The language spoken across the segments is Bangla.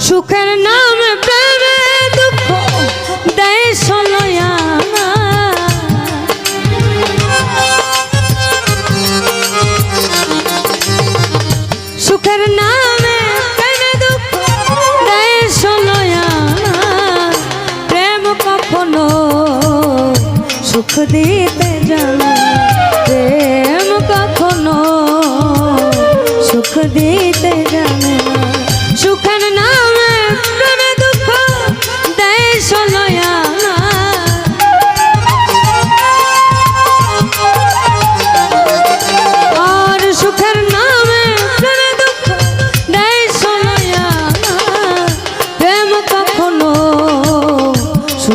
সুখের নামে প্রেমে দুঃখ দেয় সলয়া সুখের নামে প্রেমে দুঃখ দেয় সলয়া প্রেম কখনো সুখ দিতে প্রেম কখনো সুখ দিতে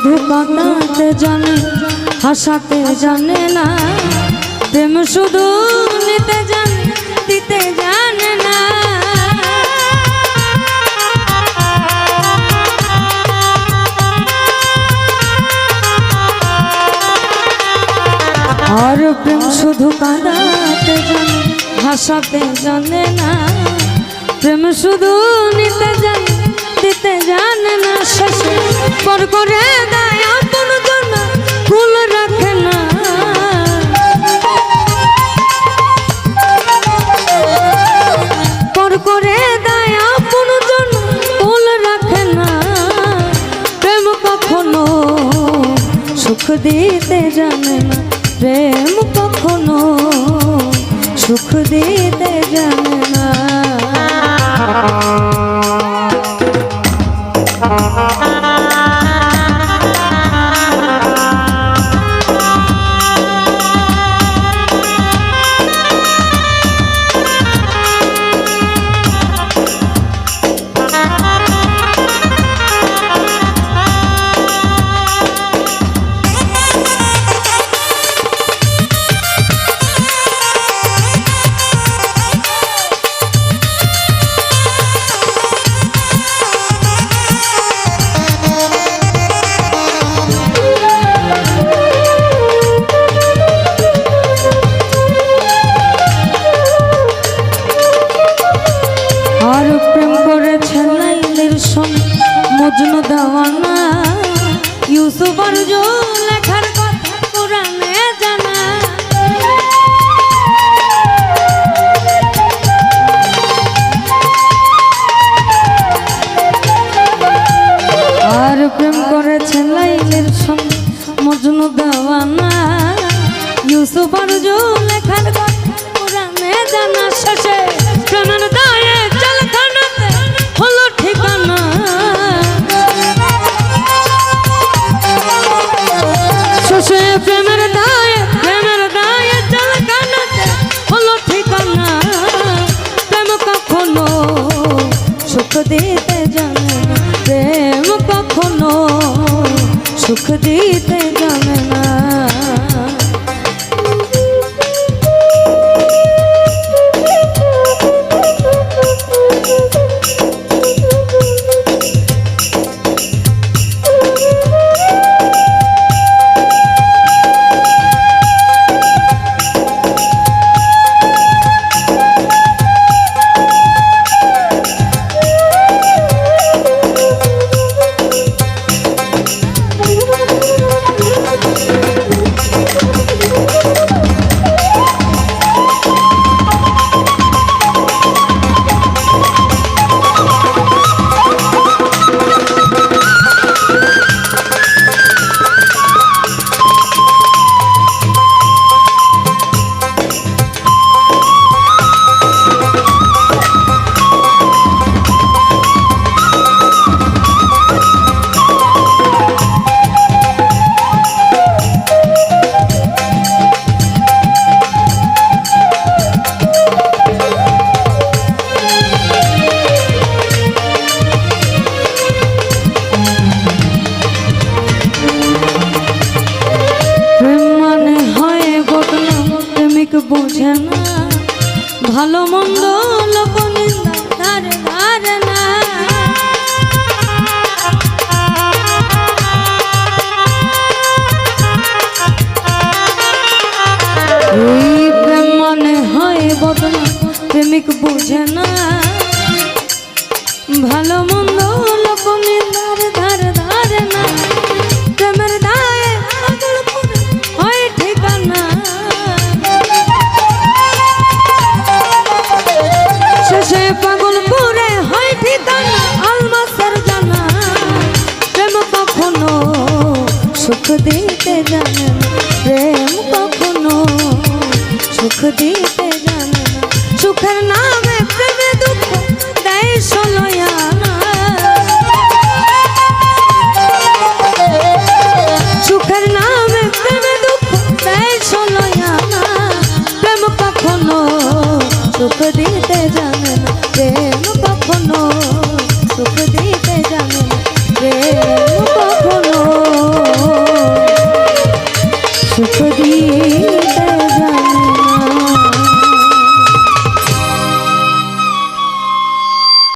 শুধু কাঁদাতে জানে হাসাতে জানে না। প্রেম শুধু নিতে জানে, দিতে জানে না। আর প্রেম শুধু কাঁদাতে জানে হাসাতে জানে না। প্রেম শুধু নিতে জানে, দিতে জানে না, শেষে পর করে দেয় আপন জন ফুল রাখে না। পর করে দেয় আপন জন ফুল রাখে না। প্রেম কখনো সুখ দিতে জানে না। প্রেম কখনো সুখ দিতে জানে না। ইউসুফ আর লেখার কথা কোরআনে জানা শেষে প্রেমের দায়ে জলখানাতে হলো ঠিকানা। শেষে প্রেমের দায়ে প্রেমের দায়ে জলখানাতে হলো ঠিকানা। প্রেম কখনো সুখ দিতে জানে প্রেম কখনো সুখ দিতে জানে না। না। ভালো মন্দ লোক মনে হয় বদনা প্রেমিক না। কখনো সুখ দিতে জানে প্রেম কখনো সুখ দিতে জানে সুখের নাম